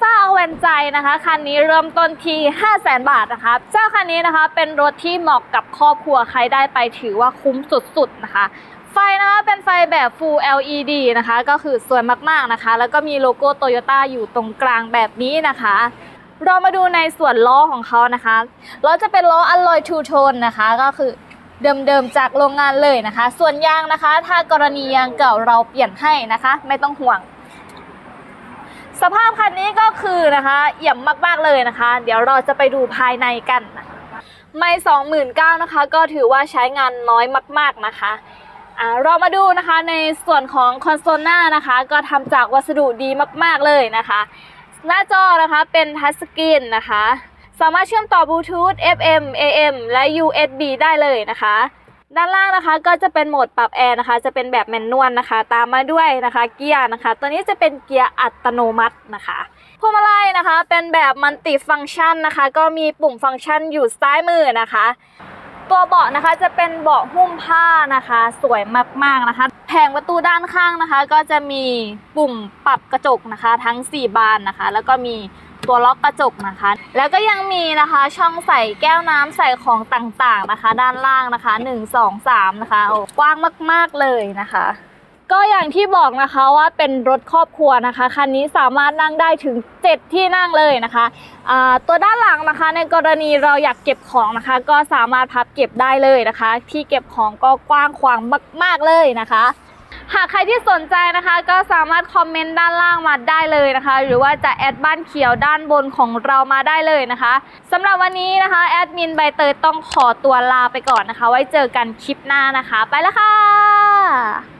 ซ่าเวนใจนะคะคันนี้เริ่มต้นที่ 5 0 0 0 0 0บาทนะคะเจ้าคันนี้นะคะเป็นรถที่เหมาะกับครอบครัวใครได้ไปถือว่าคุ้มสุดๆนะคะ ไฟนะคะเป็นไฟแบบ Full LED นะคะ ก็คือสวยมากๆนะคะ แล้วก็มีโลโก้โตโยต้าอยู่ตรงกลางแบบนี้นะคะเรามาดูในส่วนล้อของเขานะคะล้อจะเป็นล้ออลลอยทูโทนนะคะ ก็คือเดิมๆจากโรงงานเลยนะคะ ส่วนยางนะคะ ถ้ากรณียางเก่าเราเปลี่ยนให้นะคะ ไม่ต้องห่วง สภาพคันนี้ก็คือนะคะเอี่ยมมากๆเลยนะคะ เดี๋ยวเราจะไปดูภายในกันนะคะไม่สองหมื่นเก้านะคะ ก็ถือว่าใช้งานน้อยมาก ๆนะคะเรามาดูนะคะในส่วนของคอนโซลหน้านะคะ ก็ทำจากวัสดุดีมาก ๆเลยนะคะ หน้าจอนะคะเป็นทัชสกรีนนะคะ สามารถเชื่อมต่อบลูทูธ FM AM และ USB ได้เลยนะคะ ด้านล่างนะคะก็จะเป็นโหมดปรับแอร์นะคะ จะเป็นแบบแมนนวลนะคะ ตามมาด้วยนะคะเกียร์นะคะ ตัวนี้จะเป็นเกียร์อัตโนมัตินะคะพวงมาลัยนะคะ เป็นแบบมัลติฟังก์ชันนะคะ ก็มีปุ่มฟังก์ชันอยู่ซ้ายมือนะคะ ตัวเบาะนะคะจะเป็นเบาะหุ้มผ้านะคะ สวยมากๆนะคะ แผงประตูด้านข้างนะคะ ก็จะมีปุ่มปรับกระจกนะคะ ทั้ง 4 บานนะคะ แล้วก็มี ตัวล็อกกระจกนะคะ แล้วก็ยังมีนะคะ ช่องใส่แก้วน้ำใส่ของต่างๆนะคะ ด้านล่างนะคะ 1 2 3 นะคะโอ้กว้างมากๆเลยนะคะก็อย่างที่บอกนะคะว่าเป็นรถครอบครัวนะคะคันนี้สามารถนั่งได้ถึง 7 ที่นั่งเลยนะคะตัวด้านหลังนะคะในกรณีเราอยากเก็บของนะคะ ก็สามารถพับเก็บได้เลยนะคะ ที่เก็บของก็กว้างขวางมาก ๆเลยนะคะ หากใครที่สนใจนะคะก็สามารถคอมเมนต์ด้านล่างมาได้เลยนะคะ หรือว่าจะแอดบ้านเขียวด้านบนของเรามาได้เลยนะคะสำหรับวันนี้นะคะแอดมินใบเตยต้องขอตัวลาไปก่อนนะคะ ไว้เจอกันคลิปหน้านะคะ ไปแล้วค่ะ